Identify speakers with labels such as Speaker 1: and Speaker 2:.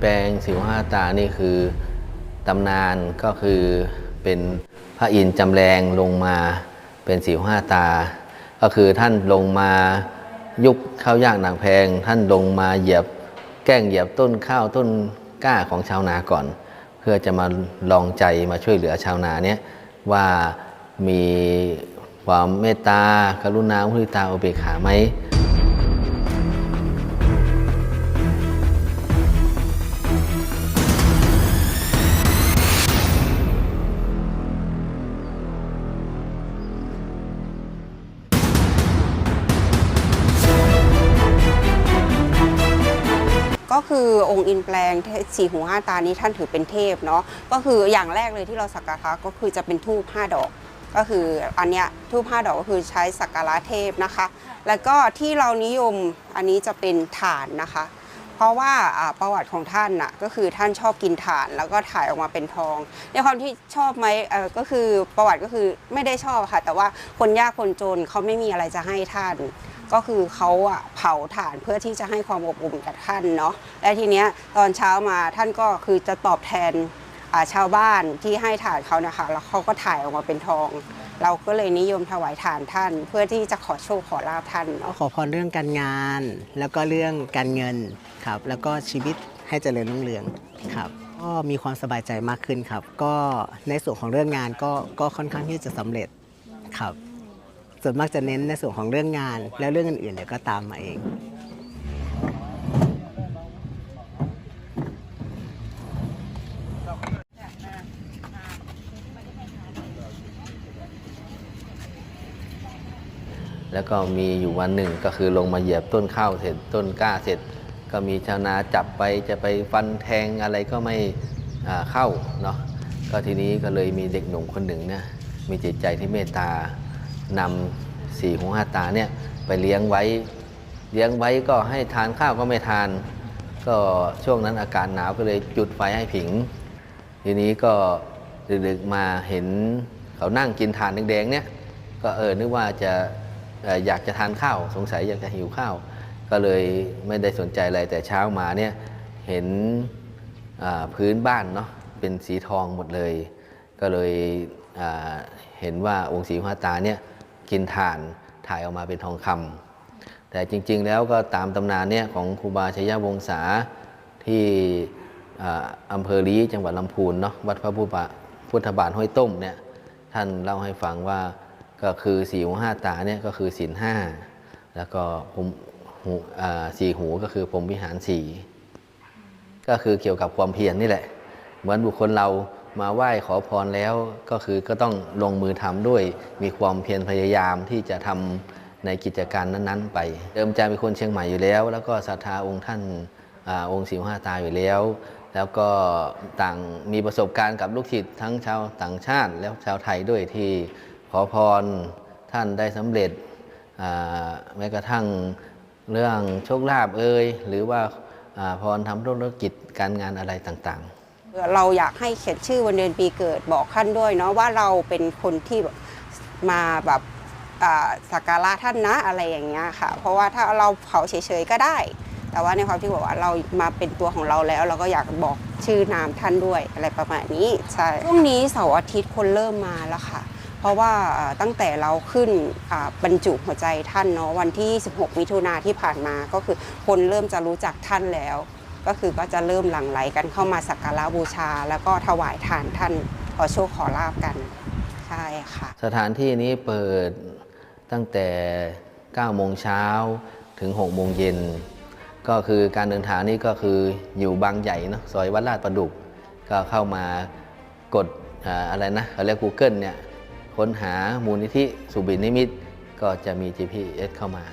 Speaker 1: แปลงสิวห้าตานี่คือตำนานก็คือเป็นพระอินทร์จำแรงลงมาเป็นสิวห้าตา ก็คือท่านลงมายุคข้าวยากหนักแพง ท่านลงมาเหยียบแกล้งเหยียบต้นข้าวต้นกล้าของชาวนาก่อน เพื่อจะมาลองใจมาช่วยเหลือชาวนาเนี่ยว่ามีความเมตตากรุณามุทิตาอุเบกขาไหม
Speaker 2: ก็คือองค์อินแปลงสี่หูห้าตานี้ท่านถือเป็นเทพเนาะก็คืออย่างแรกเลยที่เราสักการะก็คือจะเป็นทูบห้าดอก ก็คืออันเนี้ยทูบห้าดอกก็คือใช้สักการะเทพนะคะ แล้วก็ที่เรานิยมอันนี้จะเป็นถ่านนะคะ เพราะว่าประวัติของท่านน่ะก็คือท่านชอบกินถ่านแล้วก็ถ่ายออกมาเป็นทอง ในความที่ชอบไหมเออก็คือประวัติก็คือไม่ได้ชอบค่ะ แต่ว่าคนยากคนจนเขาไม่มีอะไรจะให้ท่าน ก็คือเขาอะเผาถ่านเพื่อที่จะให้ความอบอุ่นกับท่านเนาะและทีเนี้ยตอนเช้ามาท่านก็คือจะตอบแทนาชาวบ้านที่ให้ถ่านเขานะคะแล้วเขาก็ถ่ายออกมาเป็นทอง เราก็เลยนิยมถวายถ่านท่าน เพื่อที่จะขอโชคขอลาภท่านเนาะ
Speaker 3: ขอพรเรื่องการงาน แล้วก็เรื่องการเงินครับ แล้วก็ชีวิตให้เจริญรุ่งเรืองครับก็มีความสบายใจมากขึ้นครับ ก็ในส่วนของเรื่องงานก็ก็ค่อนข้างที่จะสำเร็จครับ ส่วนมากจะเน้นในส่วนของเรื่องงาน แล้วเรื่องอื่นๆเดี๋ยวก็ตามมาเอง
Speaker 1: แล้วก็มีอยู่วันหนึ่งก็คือลงมาเหยียบต้นข้าวเสร็จต้นกล้าเสร็จ ก็มีชาวนาจับไปจะไปฟันแทงอะไรก็ไม่เข้าเนาะก็ทีนี้ก็เลยมีเด็กหนุ่มคนหนึ่งเนี่ยมีจิตใจที่เมตตา นำสี่หูห้าตาเนี่ยไปเลี้ยงไว้ เลี้ยงไว้ก็ให้ทานข้าวก็ไม่ทาน ก็ช่วงนั้นอากาศหนาวก็เลยจุดไฟให้ผิง ทีนี้ก็ดึกๆมาเห็นเขานั่งกินทานแดงๆเนี่ยก็เออนึกว่าจะออยากจะทานข้าวสงสัยอยากจะหิวข้าว ก็เลยไม่ได้สนใจอะไรแต่เช้ามาเนี่ยเห็นพื้นบ้านเนาะเป็นสีทองหมดเลย ก็เลยเห็นว่าองค์ศรีมหาตาเนี่ย กินถ่านถ่ายออกมาเป็นทองคำแต่จริง ๆ แล้วก็ตามตำนานเนี่ยของครูบาชัยวงศาที่อ่าอำเภอลีจังหวัดลำพูนเนาะวัดพระพุทธบาพุทธบาทห้วยต้มเนี่ยท่านเล่าให้ฟังว่าก็คือสี่หูห้าตาเนี่ยก็คือศีลห้าแล้วก็ผมสี่หูก็คือผมวิหารสี่ก็คือเกี่ยวกับความเพียรนี่แหละ เหมือนบุคคลเรา มาไหว้ขอพรแล้วก็คือก็ต้องลงมือทำด้วย มีความเพียรพยายามที่จะทำในกิจการนั้นๆ ไป เดิมใจเป็นคนเชียงใหม่อยู่แล้ว แล้วก็ศรัทธาองค์ท่านอาองค์สิวห้าตาอยู่แล้ว แล้วก็ต่างมีประสบการณ์กับลูกศิษย์ทั้งชาวต่างชาติ แล้วชาวไทยด้วยที่ขอพรท่านได้สำเร็จแม้กระทั่งเรื่องโชคลาภเอ่ยหรือว่าอาพรทำธุรกิจการงานอะไรต่างๆ
Speaker 2: เราอยากให้เขียนชื่อวันเดือนปีเกิดบอกท่านด้วยเนาะว่าเราเป็นคนที่แบบมาแบบสักการะท่านนะอะไรอย่างเงี้ยค่ะ เพราะว่าถ้าเราเผาเฉยๆก็ได้ แต่ว่าในความที่บอกว่าเรามาเป็นตัวของเราแล้ว เราก็อยากบอกชื่อนามท่านด้วยอะไรประมาณนี้ใช่ช่วงนี้เสาร์อาทิตย์คนเริ่มมาแล้วค่ะ เพราะว่าตั้งแต่เราขึ้นบรรจุหัวใจท่านเนาะวันที่ 16 มิถุนาที่ผ่านมาก็คือคนเริ่มจะรู้จักท่านแล้ว ก็คือก็จะเริ่มหลั่งไหลกันเข้ามาสักการะบูชา แล้วก็ถวายทานท่านขอโชคขอลาบกันใช่ค่ะ
Speaker 1: สถานที่นี้เปิดตั้งแต่ 9 โมงเช้าถึง 6 โมงเย็น ก็คือการเดินทางนี่ก็คืออยู่บางใหญ่เนอะซอยวัดลาดประดุก ก็เข้ามากดอะไรนะเขาเรียก Google เนี่ยค้นหามูลนิธิสุบินนิมิต ก็จะมี GPS เข้ามา